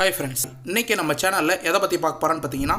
Hi friends இன்றைக்கி நம்ம சேனலில் எதை பற்றி பார்க்க போகிறோன்னு பார்த்தீங்கன்னா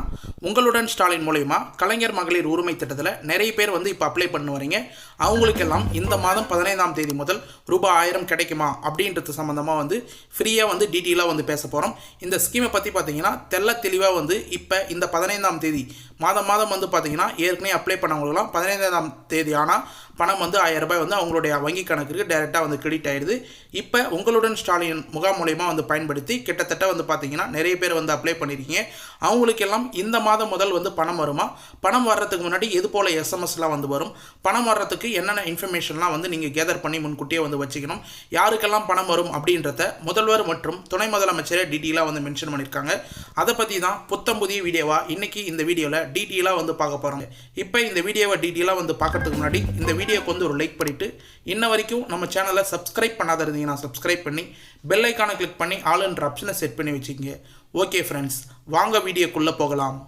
உங்களுடன் ஸ்டாலின் மூலயமா கலைஞர் மகளிர் உரிமை திட்டத்தில் நிறைய பேர் வந்து இப்போ அப்ளை பண்ண வரீங்க அவங்களுக்கெல்லாம் இந்த மாதம் பதினைந்தாம் தேதி முதல் ரூபாய் ஆயிரம் கிடைக்குமா அப்படின்றது சம்மந்தமாக வந்து ஃப்ரீயாக வந்து டீட்டெயிலாக வந்து பேச போகிறோம் இந்த ஸ்கீமை பற்றி பார்த்தீங்கன்னா தெள்ள தெளிவாக வந்து இப்போ இந்த பதினைந்தாம் தேதி மாதம் மாதம் வந்து பார்த்தீங்கன்னா ஏற்கனவே அப்ளை பண்ணவங்களுக்குலாம் பதினைந்தாம் தேதி ஆனால் பணம் வந்து ஆயிரம் ரூபாய் வந்து அவங்களுடைய வங்கி கணக்குக்கு டைரெக்டாக வந்து கிரெடிட் ஆயிடுது. இப்போ உங்களுடன் ஸ்டாலின் முகாம் மூலயமா வந்து பயன்படுத்தி கிட்டத்தட்ட வந்து பார்த்தீங்கன்னா நிறைய பேர் வந்து அப்ளை பண்ணியிருக்கீங்க அவங்களுக்கெல்லாம் இந்த மாதம் முதல் வந்து பணம் வருமா? பணம் வர்றதுக்கு முன்னாடி எது போல் எஸ்எம்எஸ்லாம் வந்து வரும்? பணம் வர்றதுக்கு என்னென்ன இன்ஃபர்மேஷன்லாம் வந்து நீங்கள் கேதர் பண்ணி முன்கூட்டியே வந்து வச்சுக்கணும்? யாருக்கெல்லாம் பணம் வரும் அப்படின்றத முதல்வர் மற்றும் துணை முதலமைச்சரே டீட்டெயிலாக வந்து மென்ஷன் பண்ணியிருக்காங்க அதை பற்றி தான் புத்தம் புதிய வீடியோவாக இன்றைக்கி இந்த வீடியோவில் டீட்டெயிலாக வந்து பார்க்க போகிறோம் இப்போ இந்த வீடியோவை டீட்டெயிலாக வந்து பார்க்கறதுக்கு முன்னாடி இந்த வீடியோக்கு வந்து ஒரு லைக் பண்ணிவிட்டு இன்ன வரைக்கும் நம்ம சேனலை சப்ஸ்கிரைப் பண்ணாத இருந்தீங்கன்னா சப்ஸ்கிரைப் பண்ணி பெல் ஐக்கானை கிளிக் பண்ணி ஆளுன்ற ஆப்ஷனை செட் பண்ணி வச்சுக்கோங்க ஓகே ஃப்ரெண்ட்ஸ் வாங்க வீடியோக்குள்ளே போகலாம்.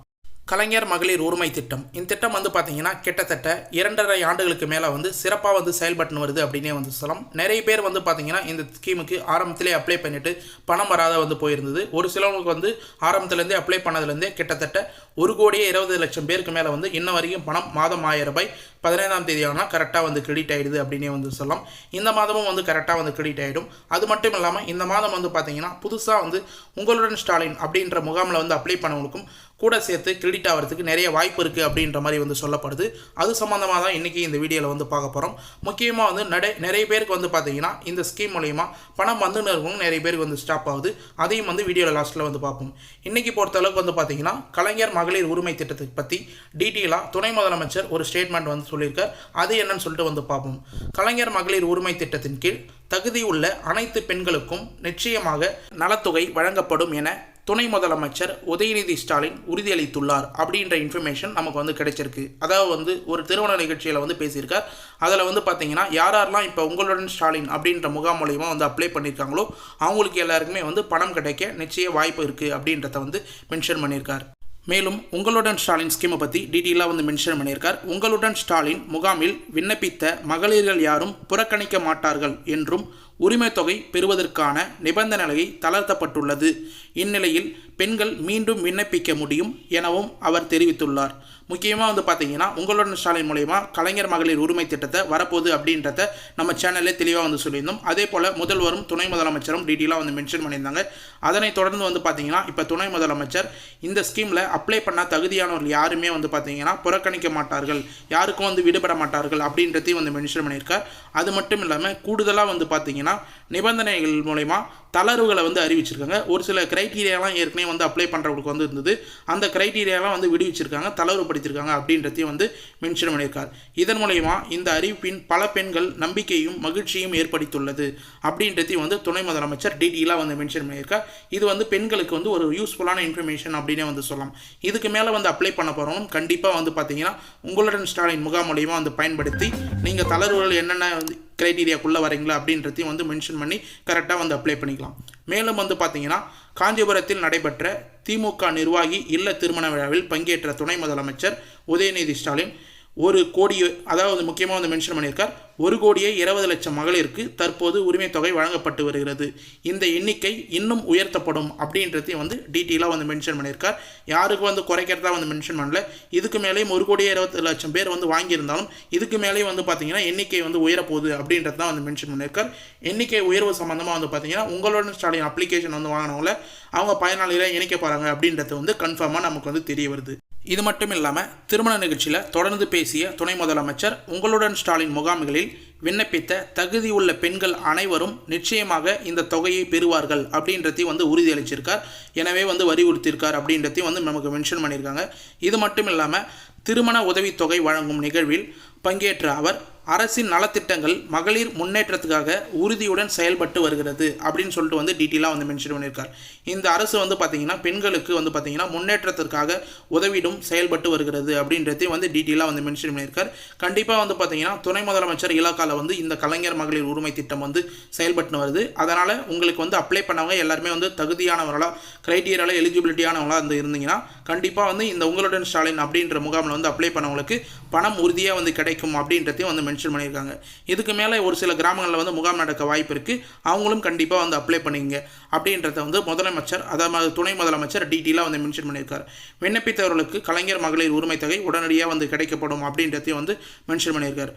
கலைஞர் மகளிர் உரிமை திட்டம். இந்த திட்டம் வந்து பார்த்தீங்கன்னா கிட்டத்தட்ட இரண்டரை ஆண்டுகளுக்கு மேலே வந்து சிறப்பாக வந்து செயல்பட்டு வருது அப்படின்னே வந்து சொல்லலாம். நிறைய பேர் வந்து பார்த்திங்கன்னா இந்த ஸ்கீமுக்கு ஆரம்பத்திலே அப்ளை பண்ணிவிட்டு பணம் வராத வந்து போயிருந்தது. ஒரு சிலவங்களுக்கு வந்து ஆரம்பத்துலேருந்தே அப்ளை பண்ணதுலேருந்தே கிட்டத்தட்ட ஒரு கோடியே இருபது லட்சம் பேருக்கு மேலே வந்து இன்ன வரைக்கும் பணம் மாதம் ஆயிரம் ரூபாய் பதினைந்தாம் தேதி ஆனால் கரெக்டாக வந்து கிரெடிட் ஆகிடுது அப்படின்னே வந்து சொல்லலாம். இந்த மாதமும் வந்து கரெக்டாக வந்து கிரெடிட் ஆகிடும் அது மட்டும் இல்லாமல் இந்த மாதம் வந்து பார்த்திங்கன்னா புதுசாக வந்து உங்களுடன் ஸ்டாலின் அப்படின்ற முகாமில் வந்து அப்ளை பண்ணவங்களுக்கும் கூட சேர்த்து கிரெடிட் ஆகிறதுக்கு நிறைய வாய்ப்பு இருக்குது அப்படின்ற மாதிரி வந்து சொல்லப்படுது. அது சம்மந்தமாக தான் இன்றைக்கி இந்த வீடியோவில் வந்து பார்க்க போகிறோம் முக்கியமாக வந்து நடை நிறைய பேருக்கு வந்து பார்த்தீங்கன்னா இந்த ஸ்கீம் மூலயமா பணம் வந்துன்னு நிறுவனம் நிறைய பேருக்கு வந்து ஸ்டாப் ஆகுது. அதையும் வந்து வீடியோவில் லாஸ்ட்டில் வந்து பார்ப்போம். இன்றைக்கி பொறுத்தளவுக்கு வந்து பார்த்தீங்கன்னா கலைஞர் மகளிர் உரிமை திட்டத்தை பற்றி டீட்டெயிலாக துணை முதலமைச்சர் ஒரு ஸ்டேட்மெண்ட் வந்து சொல்லியிருக்கார். அது என்னன்னு சொல்லிட்டு வந்து பார்ப்போம். கலைஞர் மகளிர் உரிமை திட்டத்தின் கீழ் தகுதியுள்ள அனைத்து பெண்களுக்கும் நிச்சயமாக நலத்தொகை வழங்கப்படும் என துணை முதலமைச்சர் உதயநிதி ஸ்டாலின் உறுதியளித்துள்ளார் அப்படின்ற இன்ஃபர்மேஷன் நமக்கு வந்து கிடைச்சிருக்கு. அதாவது வந்து ஒரு திருமண நிகழ்ச்சியில் வந்து பேசியிருக்கார். அதில் வந்து பார்த்தீங்கன்னா யார் யாரெல்லாம் இப்போ உங்களுடன் ஸ்டாலின் அப்படின்ற முகாம் மூலியமாக வந்து அப்ளை பண்ணியிருக்காங்களோ அவங்களுக்கு எல்லாருக்குமே வந்து பணம் கிடைக்க நிச்சய வாய்ப்பு இருக்குது அப்படின்றத வந்து மென்ஷன் பண்ணியிருக்கார். மேலும் உங்களுடன் ஸ்டாலின் ஸ்கீமை பற்றி டீட்டெயிலாக வந்து மென்ஷன் பண்ணியிருக்கார். உங்களுடன் ஸ்டாலின் முகாமில் விண்ணப்பித்த மகளிர்கள் யாரும் புறக்கணிக்க மாட்டார்கள் என்றும் உரிமை தொகை பெறுவதற்கான நிபந்தனையை தளர்த்தப்பட்டுள்ளது. இந்நிலையில் பெண்கள் மீண்டும் விண்ணப்பிக்க முடியும் எனவும் அவர் தெரிவித்துள்ளார். முக்கியமாக வந்து பார்த்தீங்கன்னா உங்களுடன் ஸ்டாலின் மூலயமா கலைஞர் மகளிர் உரிமை திட்டத்தை வரப்போகுது அப்படின்றத நம்ம சேனல்லே தெளிவாக வந்து சொல்லியிருந்தோம். அதே போல் முதல்வரும் துணை முதலமைச்சரும் டீட்டெயிலாக வந்து மென்ஷன் பண்ணியிருந்தாங்க. அதனைத் தொடர்ந்து வந்து பார்த்தீங்கன்னா இப்போ துணை முதலமைச்சர் இந்த ஸ்கீமில் அப்ளை பண்ண தகுதியானவர்கள் யாருமே வந்து பார்த்தீங்கன்னா புறக்கணிக்க மாட்டார்கள். யாருக்கும் வந்து விடுபட மாட்டார்கள் அப்படின்றதையும் வந்து மென்ஷன் பண்ணியிருக்கார். அது மட்டும் இல்லாமல் கூடுதலாக வந்து பார்த்தீங்கன்னா நிபந்தனைகள் மூலயமா தளர்வுகளை வந்து அறிவிச்சிருக்காங்க. ஒரு சில கிரைட்டீரியாலாம் ஏற்கனவே வந்து அப்ளை பண்ணுறவங்களுக்கு வந்து இருந்தது. அந்த கிரைட்டீரியாலாம் வந்து விடுவிச்சிருக்காங்க தளர்வுபடுத்தியிருக்காங்க அப்படின்றதையும் வந்து மென்ஷன் பண்ணியிருக்கார். இதன் மூலயமா இந்த அறிவிப்பின் பல பெண்கள் நம்பிக்கையும் மகிழ்ச்சியும் ஏற்படுத்தியுள்ளது அப்படின்றதையும் வந்து துணை முதலமைச்சர் டீட்டெயிலாக வந்து மென்ஷன் பண்ணியிருக்கார் இது வந்து பெண்களுக்கு வந்து ஒரு யூஸ்ஃபுல்லான இன்ஃபர்மேஷன் அப்படின்னே வந்து சொல்லலாம். இதுக்கு மேலே வந்து அப்ளை பண்ண போகிறவங்க கண்டிப்பாக வந்து பார்த்தீங்கன்னா உங்களுடன் ஸ்டாலின் முகாம் மூலியமாக வந்து பயன்படுத்தி நீங்கள் தளர்வுகள் என்னென்ன வந்து க்ரைட்டீரியாக்குள்ளே வரீங்களா அப்படின்றதையும் வந்து மென்ஷன் பண்ணி கரெக்டாக வந்து அப்ளை பண்ணிக்கலாம். மேலும் வந்து பார்த்தீங்கன்னா காஞ்சிபுரத்தில் நடைபெற்ற திமுக நிர்வாகி இல்ல திருமண விழாவில் பங்கேற்ற துணை முதலமைச்சர் உதயநிதி ஸ்டாலின் ஒரு கோடியை அதாவது முக்கியமாக வந்து மென்ஷன் பண்ணியிருக்கார் ஒரு கோடியே இருபது லட்சம் மகளிருக்கு தற்போது உரிமை தொகை வழங்கப்பட்டு வருகிறது. இந்த எண்ணிக்கை இன்னும் உயர்த்தப்படும் அப்படின்றதையும் வந்து டீட்டெயிலாக வந்து மென்ஷன் பண்ணியிருக்கார். யாருக்கு வந்து குறைக்கிறதா வந்து மென்ஷன் பண்ணல. இதுக்கு மேலேயும் ஒரு கோடியே இருபது லட்சம் பேர் வந்து வாங்கியிருந்தாலும் இதுக்கு மேலேயும் வந்து பார்த்தீங்கன்னா எண்ணிக்கை வந்து உயரப்போகுது அப்படின்றது தான் வந்து மென்ஷன் பண்ணியிருக்கார். எண்ணிக்கை உயர்வு சம்மந்தமாக வந்து பார்த்தீங்கன்னா உங்களோட ஸ்டாலின் அப்ளிகேஷன் வந்து வாங்கினவங்கள அவங்க பயனாளிகளை இணைக்க போகிறாங்க அப்படின்றது வந்து கன்ஃபார்மாக நமக்கு வந்து தெரிய வருது. இது மட்டும் இல்லாமல் திருமண நிகழ்ச்சியில் தொடர்ந்து பேசிய துணை முதலமைச்சர் உங்களுடன் ஸ்டாலின் முகாம்களில் விண்ணப்பித்த தகுதியுள்ள பெண்கள் அனைவரும் நிச்சயமாக இந்த தொகையை பெறுவார்கள் அப்படின்றதையும் வந்து உறுதியளிச்சிருக்கார். எனவே வந்து வலியுறுத்தியிருக்கார் அப்படின்றதையும் வந்து நமக்கு மென்ஷன் பண்ணியிருக்காங்க. இது மட்டும் இல்லாமல் திருமண உதவித்தொகை வழங்கும் நிகழ்வில் பங்கேற்ற அவர் அரசின் நலத்திட்டங்கள் மகளிர் முன்னேற்றத்துக்காக உறுதியுடன் செயல்பட்டு வருகிறது அப்படின்னு சொல்லிட்டு வந்து டீட்டெயிலாக வந்து மென்ஷன் பண்ணியிருக்கார். இந்த அரசு வந்து பார்த்திங்கன்னா பெண்களுக்கு வந்து பார்த்திங்கன்னா முன்னேற்றத்திற்காக உதவிடும் செயல்பட்டு வருகிறது அப்படின்றதையும் வந்து டீட்டெயிலாக வந்து மென்ஷன் பண்ணியிருக்கார். கண்டிப்பாக வந்து பார்த்திங்கன்னா துணை முதலமைச்சர் இலாக்காவில் வந்து இந்த கலைஞர் மகளிர் உரிமை திட்டம் வந்து செயல்பட்டு வருது. அதனால் உங்களுக்கு வந்து அப்ளை பண்ணவங்க எல்லாருமே வந்து தகுதியானவர்களாக க்ரைட்டீரியாவில் எலிஜிபிலிட்டியானவங்களாக வந்து இருந்தீங்கன்னா கண்டிப்பாக வந்து இந்த உங்களுடன் ஸ்டாலின் அப்படின்ற முகாமில் வந்து அப்ளை பண்ணவங்களுக்கு பணம் உறுதியாக வந்து கிடைக்கும் அப்படின்றதையும் வந்து மென்ஷன் பண்ணியிருக்காங்க. இதுக்கு மேலே ஒரு சில கிராமங்களில் வந்து முகாம் நடக்க வாய்ப்பு இருக்குது அவங்களும் கண்டிப்பாக வந்து அப்ளை பண்ணிங்க. அப்படின்றத வந்து முதலமைச்சர் அதாவது துணை முதலமைச்சர் டீட்டெயிலாக வந்து மென்ஷன் பண்ணியிருக்காரு. விண்ணப்பித்தவர்களுக்கு கலைஞர் மகளிர் உரிமை தொகை உடனடியாக வந்து கிடைக்கப்படும் அப்படின்றதையும் வந்து மென்ஷன் பண்ணியிருக்காரு.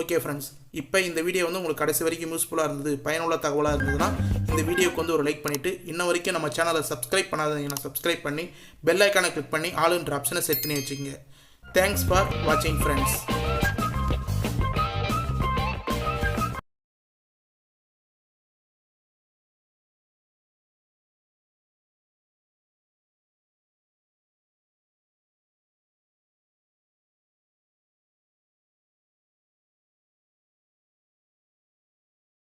ஓகே ஃப்ரெண்ட்ஸ் இப்போ இந்த வீடியோ வந்து உங்களுக்கு கடைசி வரைக்கும் யூஸ்ஃபுல்லாக இருந்தது பயனுள்ள தகவலாக இருந்ததுன்னா இந்த வீடியோக்கு வந்து ஒரு லைக் பண்ணிவிட்டு இன்ன வரைக்கும் நம்ம சேனலை சப்ஸ்கிரைப் பண்ணாதீங்கன்னா சப்ஸ்கிரைப் பண்ணி பெல் ஐக்கானை கிளிக் பண்ணி ஆளுன்ற ஆப்ஷனை செட் பண்ணி வச்சுக்கோங்க. தேங்க்ஸ் ஃபார் வாட்சிங் ஃப்ரெண்ட்ஸ்